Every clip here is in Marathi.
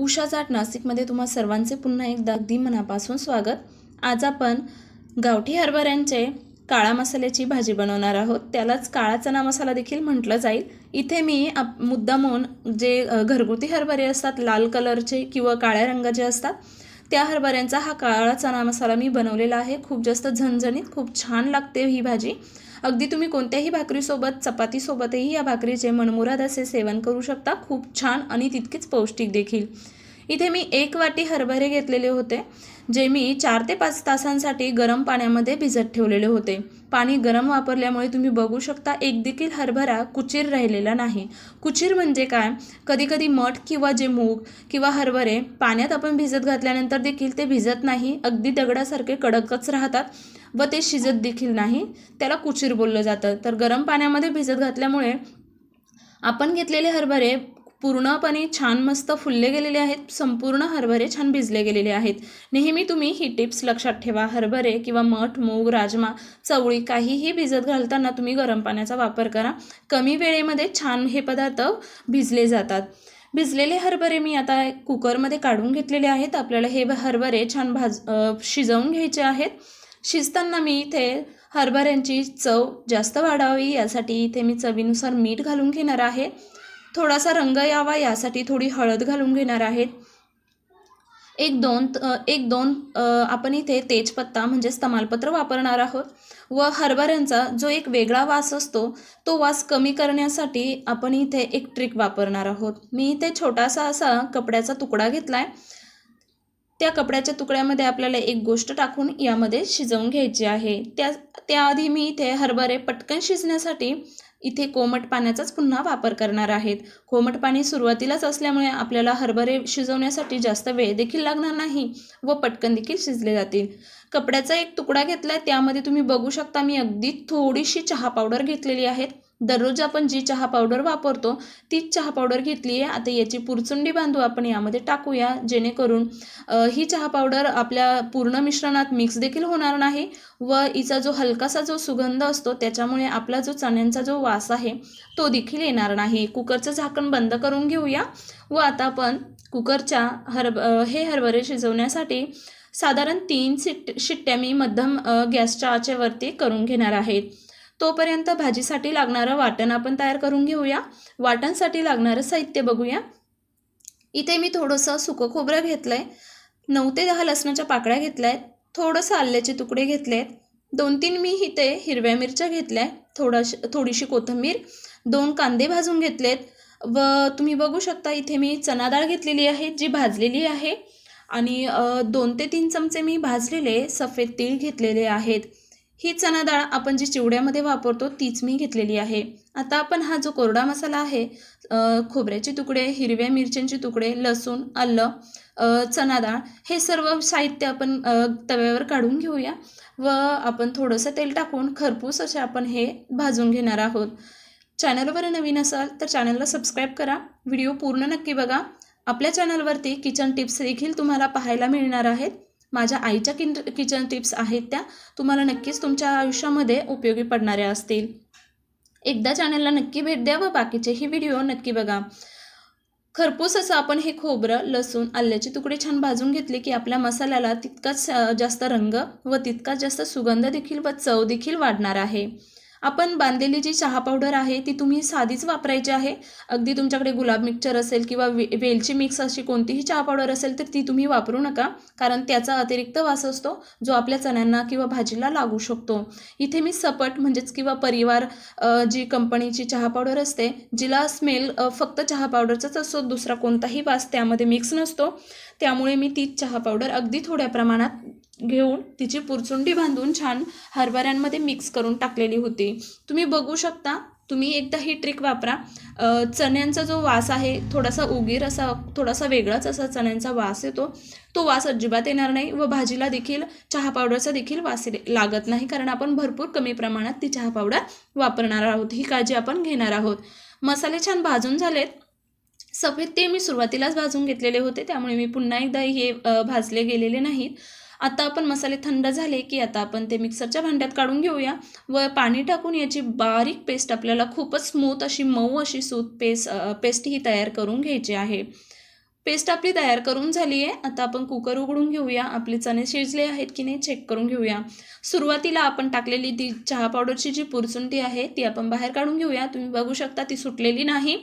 उषा जाट नाशिकमध्ये तुम्हा सर्वांचे पुन्हा एकदा अगदी मनापासून स्वागत. आज आपण गावठी हरभऱ्यांचे काळा मसाल्याची भाजी बनवणार आहोत. त्यालाच काळा चना मसाला देखील म्हटलं जाईल. इथे मी आप मुद्दामून जे घरगुती हरभरे असतात लाल कलरचे किंवा काळ्या रंगाचे असतात त्या हरभऱ्यांचा हा काळा चना मसाला मी बनवलेला आहे. खूप जास्त झणझणीत खूप छान लागते ही भाजी. अगदी तुम्ही कोणत्याही भाकरीसोबत चपातीसोबतही या भाकरीचे मनमुराद असे सेवन करू शकता. खूप छान आणि तितकेच पौष्टिक देखील. इथे मी एक वाटी हरभरे घेतलेले होते. जे मी चार ते पाच तासांसाठी गरम पाण्यामध्ये भिजत ठेवलेले होते. पाणी गरम वापरल्यामुळे तुम्ही बघू शकता एक देखील हरभरा कुचीर राहिलेला नाही. कुचीर म्हणजे काय? कधीकधी मठ किंवा जे मूग किंवा हरभरे पाण्यात आपण भिजत घातल्यानंतर देखील ते भिजत नाही अगदी दगडासारखे कडकच राहतात व ते शिजत देखील नाही. त्याला कुचीर बोललं जातं. तर गरम पाण्यामध्ये भिजत घातल्यामुळे आपण घेतलेले हरभरे पूर्णपणे छान मस्त फुलले गेलेले आहेत संपूर्ण हरभरे छान भिजले गेलेले आहेत. नेहमी तुम्ही ही टिप्स लक्षात ठेवा. हरभरे किंवा मठ मूग राजमा चवळी काहीही भिजत घालताना तुम्ही गरम पाण्याचा वापर करा. कमी वेळेमध्ये छान हे पदार्थ भिजले जातात. भिजलेले हरभरे मी आता कुकरमध्ये काढून घेतलेले आहेत. आपल्याला हे हरभरे छान भाज शिजवून घ्यायचे आहेत. शिजताना मी इथे हरभऱ्यांची चव जास्त वाढावी यासाठी इथे मी चवीनुसार मीठ घालून घेणार आहे. थोडासा रंग यावा यासाठी थोडी हळद घालून घेणार आहेत. एक दोन एक दोन आपण इथे तेजपत्ता म्हणजेच तमालपत्र वापरणार आहोत. व हरभऱ्यांचा जो एक वेगळा वास असतो तो वास कमी करण्यासाठी आपण इथे एक ट्रिक वापरणार आहोत. मी इथे छोटासा असा कपड्याचा तुकडा घेतला आहे त्या कपड्याच्या तुकड्यामध्ये आपल्याला एक गोष्ट टाकून यामध्ये शिजवून घ्यायची आहे. त्या त्याआधी मी इथे हरभरे पटकन शिजण्यासाठी इथे कोमट पाण्याचाच पुन्हा वापर करणार आहेत. कोमट पाणी सुरुवातीलाच असल्यामुळे आपल्याला हरभरे शिजवण्यासाठी जास्त वेळ देखील लागणार नाही व पटकन देखील शिजले जातील. कपड्याचा एक तुकडा घेतला आहे त्यामध्ये तुम्ही बघू शकता मी अगदी थोडीशी चहा पावडर घेतलेली आहे. दररोज आपण जी चहा पावडर वापरतो तीच चहा पावडर घेतली आहे. आता याची पुरचुंडी बांधू आपण यामध्ये टाकूया. जेणेकरून ही चहा पावडर आपल्या पूर्ण मिश्रणात मिक्स देखील होणार नाही व हिचा जो हलकासा जो सुगंध असतो त्याच्यामुळे आपला जो चण्यांचा जो वास आहे तो देखील येणार नाही. कुकरचं झाकण बंद करून घेऊया व आता आपण कुकरच्या हरब हे हरभरे शिजवण्यासाठी साधारण तीन सिट शिट्ट्या मी मध्यम गॅसच्या आचेवरती करून घेणार आहेत तोपर्यंत भाजीसाठी लागणारं वाटण आपण तयार करून घेऊया. वाटणसाठी लागणारं साहित्य बघूया. इथे मी थोडंसं सुकं खोबरं घेतलं आहे नऊ ते दहा लसणाच्या पाकळ्या घेतल्या आहेत थोडंसं आल्याचे तुकडे घेतले आहेत दोन तीन मी इथे हिरव्या मिरच्या घेतल्या. आहेत थोडाशी थोडीशी कोथिंबीर. दोन कांदे भाजून घेतलेत. व तुम्ही बघू शकता इथे मी चना डाळ घेतलेली आहे जी भाजलेली आहे. आणि दोन ते तीन चमचे मी भाजलेले सफेद तीळ घेतलेले आहेत. ही चना डाळ आपण जी चिवड्यामध्ये वापरतो तीच मी घेतलेली आहे. आता आपण हा जो कोरडा मसाला आहे खोबऱ्याचे तुकडे हिरव्या मिरच्यांचे तुकडे लसूण आलं अ, चना डाळ हे सर्व साहित्य आपण तव्यावर काढून घेऊया व आपण थोडंसं तेल टाकून खरपूस असे आपण हे भाजून घेणार आहोत. चॅनलवर नवीन असाल तर चॅनलला सबस्क्राईब करा. व्हिडिओ पूर्ण नक्की बघा. आपल्या चॅनलवरती किचन टिप्स देखील तुम्हाला पाहायला मिळणार आहेत. माझ्या आईच्या किन किचन टिप्स आहेत त्या तुम्हाला नक्कीच तुमच्या आयुष्यामध्ये उपयोगी पडणाऱ्या असतील. एकदा चॅनलला नक्की भेट द्या व बाकीचेही व्हिडिओ नक्की बघा. खरपूस असं आपण हे खोबरं लसूण आल्याचे तुकडे छान भाजून घेतले की आपल्या मसाल्याला तितकाच जास्त रंग व तितकाच जास्त सुगंध देखील व चव देखील वाढणार आहे. आपण बांधलेली जी चहा पावडर आहे ती तुम्ही साधीच वापरायची आहे. अगदी तुमच्याकडे गुलाब मिक्सचर असेल किंवा वे वेलची मिक्स अशी कोणतीही चहा पावडर असेल तर ती तुम्ही वापरू नका. कारण त्याचा अतिरिक्त वास असतो जो आपल्या चण्यांना किंवा भाजीला लागू शकतो. इथे मी सपट म्हणजेच किंवा परिवार जी कंपनीची चहा पावडर असते जिला स्मेल फक्त चहा पावडरचाच असतो दुसरा कोणताही वास त्यामध्ये मिक्स नसतो. त्यामुळे मी तीच चहा पावडर अगदी थोड्या प्रमाणात घेऊन तिची पुरचुंडी बांधून छान हरभऱ्यांमध्ये मिक्स करून टाकलेली होती. तुम्ही बघू शकता तुम्ही एकदा ही ट्रिक वापरा. चण्यांचा जो वास आहे थोडासा उगीर असा थोडासा वेगळाच असा चण्यांचा वास येतो. तो वास अजिबात येणार नाही व भाजीला देखील चहा पावडरचा देखील वास ये- लागत नाही कारण आपण भरपूर कमी प्रमाणात ती चहा पावडर वापरणार आहोत. ही काळजी आपण घेणार आहोत. मसाले छान भाजून झालेत. सफेद ते मी सुरुवातीलाच भाजून घेतलेले होते त्यामुळे मी पुन्हा एकदा हे भाजले गेलेले नाहीत. आता आपण मसाले थंड झाले की आता आपण ते मिक्सरच्या भांड्यात काढून घेऊया व पाणी टाकून याची बारीक पेस्ट आपल्याला खूपच स्मूथ अशी मऊ अशी सूत पेस्ट पेस्ट ही तयार करून घ्यायची आहे. पेस्ट आपली तयार करून झाली आहे. आता आपण कुकर उघडून घेऊया. आपले चणे शिजले आहेत की नाही चेक करून घेऊया. सुरुवातीला आपण टाकलेली ती चहा पावडरची जी पुरचुंटी आहे ती आपण बाहेर काढून घेऊया. तुम्ही बघू शकता ती सुटलेली नाही.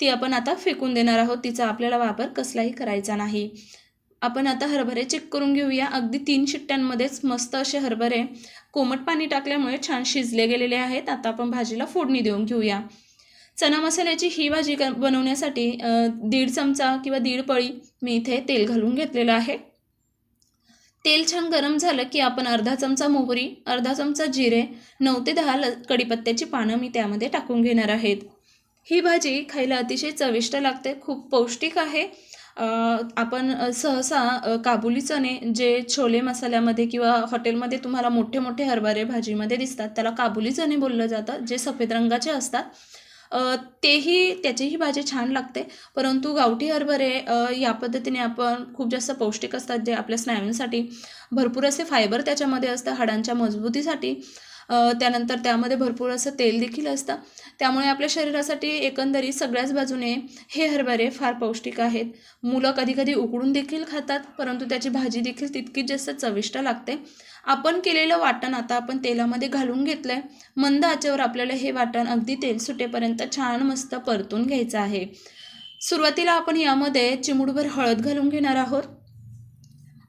ती आपण आता फेकून देणार आहोत. तिचा आपल्याला वापर कसलाही करायचा नाही. आपण आता हरभरे चेक करून घेऊया. अगदी तीन शिट्ट्यांमध्येच मस्त असे हरभरे कोमट पाणी टाकल्यामुळे छान शिजले गेलेले आहेत. आता आपण भाजीला फोडणी देऊन घेऊया. चना मसाल्याची ही भाजी क बनवण्यासाठी दीड चमचा किंवा दीड पळी मी इथे तेल घालून घेतलेलं आहे. तेल छान गरम झालं की आपण अर्धा चमचा मोहरी अर्धा चमचा जिरे नऊ ते दहा ल कडीपत्त्याची पानं मी त्यामध्ये टाकून घेणार आहेत. ही भाजी खायला अतिशय चविष्ट लागते खूप पौष्टिक आहे. आपण सहसा काबुली चणे जे छोले मसाल्यामध्ये किंवा हॉटेलमध्ये तुम्हाला मोठे मोठे हरभरे भाजीमध्ये दिसतात त्याला काबुली चणे बोललं जातं जे सफेद रंगाचे असतात. तेही त्याचीही भाजी छान लागते परंतु गावठी हरभरे या पद्धतीने आपण खूप जास्त पौष्टिक असतात जे आपल्या स्नायूंसाठी भरपूर असे फायबर त्याच्यामध्ये असतं हाडांच्या मजबूतीसाठी. त्यानंतर त्यामध्ये भरपूर असं तेल देखील असतं. त्यामुळे आपल्या शरीरासाठी एकंदरीत सगळ्याच बाजूने हे हरभरे फार पौष्टिक आहेत. मुलं कधीकधी उकडून देखील खातात परंतु त्याची भाजी देखील तितकीच जास्त चविष्ट लागते. आपण केलेलं वाटण आता आपण तेलामध्ये घालून घेतलं आहे मंद आचेवर आपल्याला हे वाटण अगदी तेल सुटेपर्यंत छान मस्त परतून घ्यायचं आहे. सुरुवातीला आपण यामध्ये चिमुडभर हळद घालून घेणार आहोत.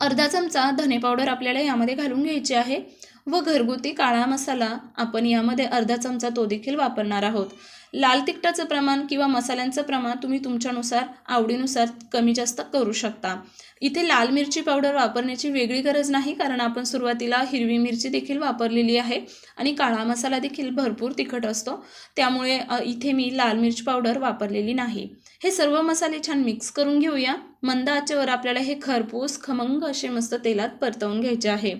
अर्धा चमचा धने पावडर आपल्याला यामध्ये घालून घ्यायची आहे. व घरगुती काळा मसाला आपण यामध्ये अर्धा चमचा तो देखील वापरणार आहोत. लाल तिखटाचं प्रमाण किंवा मसाल्यांचं प्रमाण तुम्ही तुमच्यानुसार आवडीनुसार कमी जास्त करू शकता. इथे लाल मिरची पावडर वापरण्याची वेगळी गरज नाही कारण आपण सुरुवातीला हिरवी मिरची देखील वापरलेली आहे आणि काळा मसाला देखील भरपूर तिखट असतो. त्यामुळे इथे मी लाल मिरची पावडर वापरलेली नाही. हे सर्व मसाले छान मिक्स करून घेऊया. मंद आचेवर आपल्याला हे खरपूस खमंग असे मस्त तेलात परतवून घ्यायचे आहे.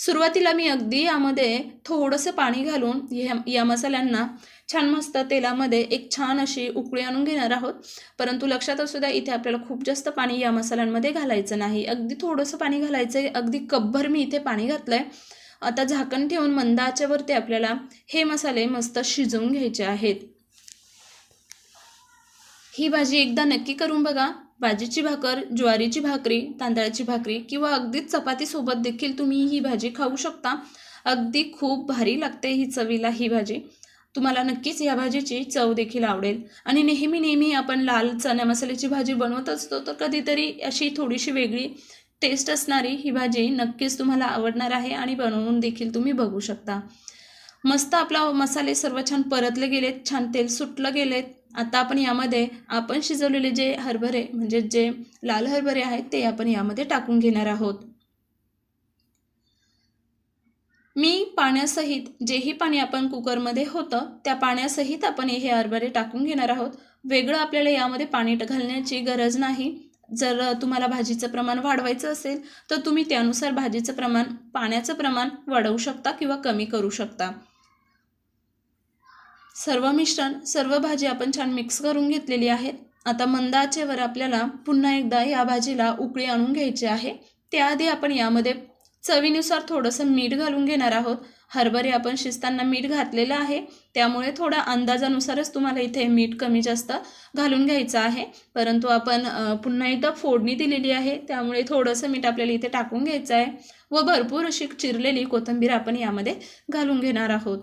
सुरुवातीला मी अगदी यामध्ये थोडंसं पाणी घालून या या मसाल्यांना छान मस्त तेलामध्ये एक छान अशी उकळी आणून घेणार आहोत. परंतु लक्षात असू द्या इथे आपल्याला खूप जास्त पाणी या मसाल्यांमध्ये घालायचं नाही. अगदी थोडंसं पाणी घालायचं आहे अगदी कपभर मी इथे पाणी घातलं आहे आता झाकण ठेवून मंद आचेवरती आपल्याला हे मसाले मस्त शिजवून घ्यायचे आहेत. ही भाजी एकदा नक्की करून बघा. भाजीची भाकर ज्वारीची भाकरी तांदळाची भाकरी किंवा अगदीच चपातीसोबत देखील तुम्ही ही भाजी खाऊ शकता. अगदी खूप भारी लागते ही चवीला ही भाजी. तुम्हाला नक्कीच या भाजीची चव देखील आवडेल. आणि नेहमी नेहमी आपण लाल चण्या मसाल्याची भाजी बनवत असतो तर कधीतरी अशी थोडीशी वेगळी टेस्ट असणारी ही भाजी नक्कीच तुम्हाला आवडणार आहे आणि बनवून देखील तुम्ही बघू शकता. मस्त आपला मसाले सर्व छान परतले गेलेत छान तेल सुटलं गेलेत. आता आपण यामध्ये आपण शिजवलेले जे हरभरे म्हणजे जे लाल हरभरे आहेत ते आपण यामध्ये टाकून घेणार आहोत. मी पाण्यासहित जेही पाणी आपण कुकरमध्ये होतं त्या पाण्यासहित आपण हे हरभरे टाकून घेणार आहोत. वेगळं आपल्याला यामध्ये पाणी घालण्याची गरज नाही. जर तुम्हाला भाजीचं प्रमाण वाढवायचं असेल तर तुम्ही त्यानुसार भाजीचं प्रमाण पाण्याचं प्रमाण वाढवू शकता किंवा कमी करू शकता. सर्व मिश्रण सर्व भाजी आपण छान मिक्स करून घेतलेली आहे आता मंद आचेवर आपल्याला पुन्हा एकदा या भाजीला उकळी आणून घ्यायची आहे. त्याआधी आपण यामध्ये चवीनुसार थोडंसं मीठ घालून घेणार आहोत. हरभरे आपण शिजताना मीठ घातलेलं आहे. त्यामुळे थोड्या अंदाजानुसारच तुम्हाला इथे मीठ कमी जास्त घालून घ्यायचं आहे. परंतु आपण पुन्हा एकदा फोडणी दिलेली आहे. त्यामुळे थोडंसं मीठ आपल्याला इथे टाकून घ्यायचं आहे. व भरपूर अशी चिरलेली कोथिंबीर आपण यामध्ये घालून घेणार आहोत.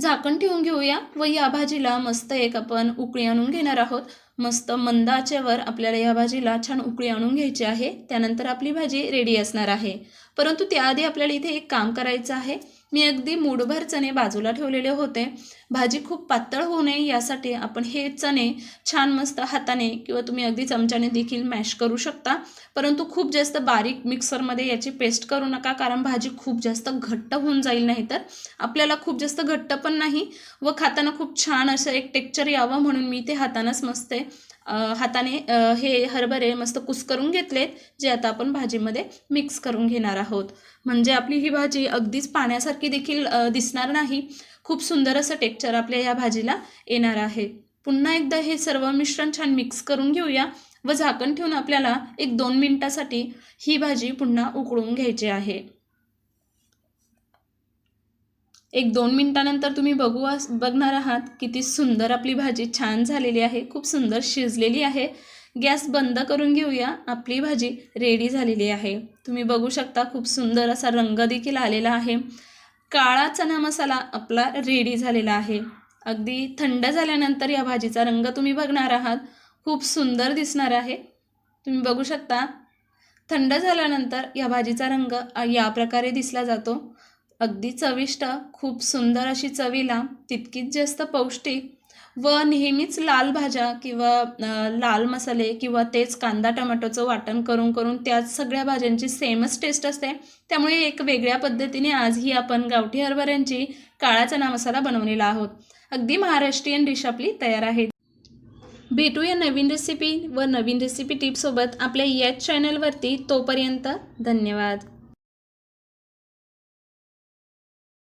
झाकण ठेवून घेऊया व या भाजीला मस्त एक आपण उकळी आणून घेणार आहोत. मस्त मंद आचेवर आपल्याला या भाजीला छान उकळी आणून घ्यायची आहे. त्यानंतर आपली भाजी रेडी असणार आहे. परंतु त्याआधी आपल्याला इथे एक काम करायचं आहे. मी अगदी मूठभर चणे बाजूला ठेवलेले होते. भाजी खूप पातळ होऊ नये यासाठी आपण हे चणे छान मस्त हाताने किंवा तुम्ही अगदी चमच्याने देखील मॅश करू शकता. परंतु खूप जास्त बारीक मिक्सरमध्ये याची पेस्ट करू नका कारण भाजी खूप जास्त घट्ट होऊन जाईल नाही तर आपल्याला खूप जास्त घट्ट पण नाही व खाताना खूप छान असं एक टेक्चर यावं म्हणून मी ते हातानंच मस्त आहे, हाताने हे हरभरे मस्त कुस्करून घेतलेत जे आता आपण भाजीमध्ये मिक्स करून घेणार आहोत. म्हणजे आपली ही भाजी अगदीच पाण्यासारखी देखील दिसणार नाही. खूप सुंदर असं टेक्चर आपल्या या भाजीला येणार आहे. पुन्हा एकदा हे सर्व मिश्रण छान मिक्स करून घेऊया व झाकण ठेवून आपल्याला एक दोन मिनटासाठी ही भाजी पुन्हा उकळून घ्यायची आहे. एक दोन मिनटानंतर तुम्ही बघू बघणार आहात किती सुंदर आपली भाजी छान झालेली आहे खूप सुंदर शिजलेली आहे. गॅस बंद करून घेऊया आपली भाजी रेडी झालेली आहे. तुम्ही बघू शकता खूप सुंदर असा रंग देखील आलेला आहे. काळा चना मसाला आपला रेडी झालेला आहे. अगदी थंड झाल्यानंतर या भाजीचा रंग तुम्ही बघणार आहात. खूप सुंदर दिसणार आहे. तुम्ही बघू शकता थंड झाल्यानंतर या भाजीचा रंग या प्रकारे दिसला जातो. अगदी चविष्ट खूप सुंदर अशी चवीला तितकीच जास्त पौष्टिक व नेहमीच लाल भाज्या किंवा लाल मसाले किंवा तेच कांदा टमाटोचं वाटण करून करून त्याच सगळ्या भाज्यांची सेमच टेस्ट असते. त्यामुळे एक वेगळ्या पद्धतीने आजही आपण गावठी हरभऱ्यांची काळा चना मसाला बनवलेला आहोत. अगदी महाराष्ट्रीयन डिश आपली तयार आहे. भेटूया नवीन रेसिपी व नवीन रेसिपी टिप्ससोबत आपल्या याच चॅनलवरती तोपर्यंत धन्यवाद.